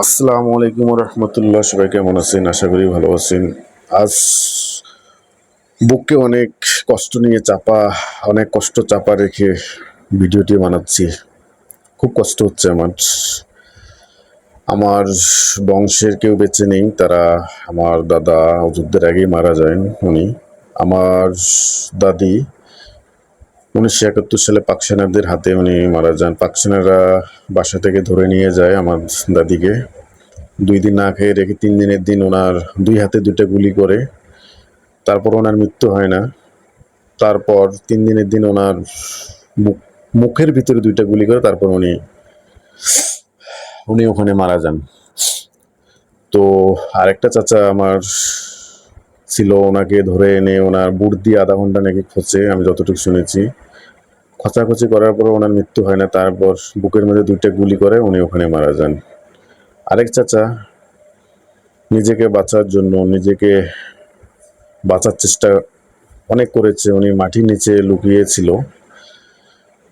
আসসালামু আলাইকুম রহমতুল্লাহ সবাই কেমন আছেন? আশা করি ভালো আছেন। আজ বুককে অনেক কষ্ট নিয়ে চাপা, অনেক কষ্ট চাপা রেখে ভিডিওটি বানাচ্ছি। খুব কষ্ট হচ্ছে আমার। আমার বংশের কেউ বেঁচে নেই, তারা আমার দাদা যুদ্ধের আগেই মারা যান উনি। আমার দাদি উনিশশো একাত্তর সালে পাক সেনাদের হাতে উনি মারা যান। পাক সেনারা বাসা থেকে ধরে নিয়ে যায় আমার দাদিকে। দুই দিন না খেয়ে রেখে তিন দিনের দিন ওনার দুই হাতে দুইটা গুলি করে। তারপর ওনার মৃত্যু হয় না। তারপর তিন দিনের দিন ওনার মুখ- মুখের ভিতরে দুইটা গুলি করে তারপর উনি উনি ওখানে মারা যান। তো আরেকটা চাচা আমার ছিল ওনাকে ধরে এনে ওনার বুট দিয়ে আধা ঘণ্টা নাকি খোঁচে, আমি যতটুকু শুনেছি। খোঁচাখুচি করার পর ওনার মৃত্যু হয় না, তারপর বুকের মধ্যে দুইটা গুলি করে উনি ওখানে মারা যান। আরেক চাচা নিজেকে বাঁচার জন্য, নিজেকে বাঁচার চেষ্টা অনেক করেছে, উনি মাটির নিচে লুকিয়েছিল।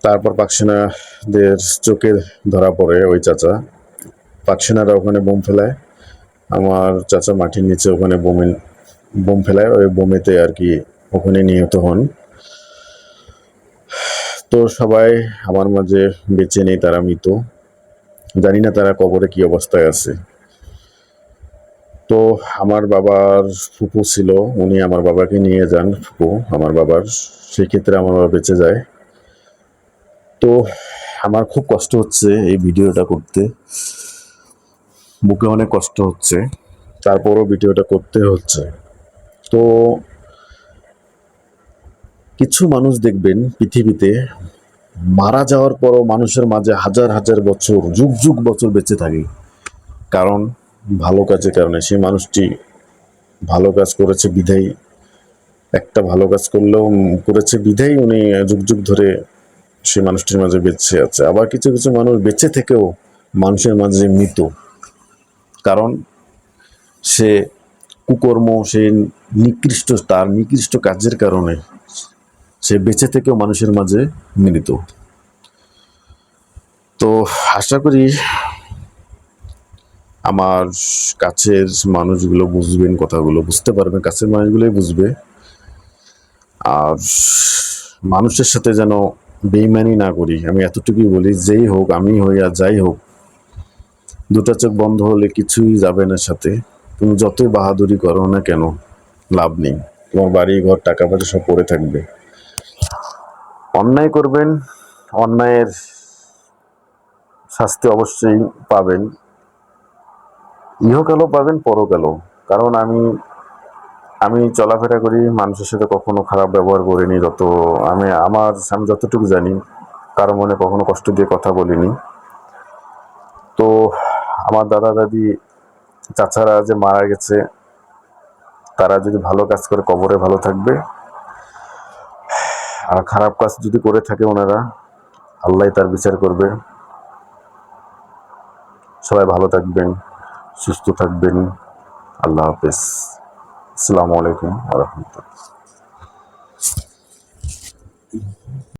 তারপর পাকসেনাদের চোখে ধরা পড়ে ওই চাচা। পাকসেনারা ওখানে বোম ফেলায়, আমার চাচা মাটির নিচে ওখানে বোমে বোম ফেলায় ওই বোমেতে আর কি ওখানে নিহত হন। তো সবাই আমার মাঝে বেঁচে নেই, তারা মৃত। জানি না তারা কবরে কি অবস্থায় আছে। তো আমার বাবার ফুপু ছিল, উনি আমার বাবাকে নিয়ে যান ফুপু, আমার বাবার। সেই ক্ষেত্রে আমার বাবা বেঁচে যায়। তো আমার খুব কষ্ট হচ্ছে এই ভিডিওটা করতে। বুকে অনেক কষ্ট হচ্ছে। তারপরও ভিডিওটা করতে হচ্ছে। তো কিছু মানুষ দেখবেন পৃথিবীতে মারা যাওয়ার পরও মানুষের মাঝে হাজার হাজার বছর, যুগ যুগ বছর বেঁচে থাকে। কারণ ভালো কাজের কারণে সেই মানুষটি ভালো কাজ করেছে বিধাই একটা ভালো কাজ করলেও করেছে বিধাই উনি যুগ যুগ ধরে সেই মানুষটির মাঝে বেঁচে আছে। আবার কিছু কিছু মানুষ বেঁচে থেকেও মানুষের মাঝে মৃত। কারণ সে কুকর্ম সে নিকৃষ্ট তার, নিকৃষ্ট কাজের কারণে সে বেঁচে থেকেও মানুষের মাঝে মিলিত। তো আশা করি আমার কাছের মানুষগুলো বুঝবেন, কথাগুলো বুঝতে পারবেন কাছের মানুষগুলোই বুঝবে। আর মানুষের সাথে যেন বেইমানি না করি, আমি এতটুকুই বলি, যেই হোক, আমি হই আর যাই হোক, দুটা চোখ বন্ধ হলে কিছুই যাবে না সাথে। তুমি যতই বাহাদুরি করো না কেন, লাভ নেই। তোমার বাড়ি, ঘর, টাকা পয়সা সব পড়ে থাকবে। অন্যায় করবেন, অন্যায়ের শাস্তি অবশ্যই পাবেন। ইহকালও পাবেন, পরকালও। কারণ আমি আমি চলাফেরা করি, মানুষের সাথে কখনো খারাপ ব্যবহার করিনি, যত আমি, আমার, আমি যতটুকু জানি, কারও মনে কখনো কষ্ট দিয়ে কথা বলিনি। তো, আমার দাদা দাদি চাচারা যে মারা গেছে, তারা যদি ভালো কাজ করে, কবরে ভালো থাকবে। আর খারাপ কাজ যদি করে থাকে ওনারা, আল্লাহ তার বিচার করবে। সবাই ভালো থাকবেন, সুস্থ থাকবেন। আল্লাহ হাফেজ। আসসালামু আলাইকুম রহমতুল্লাহ।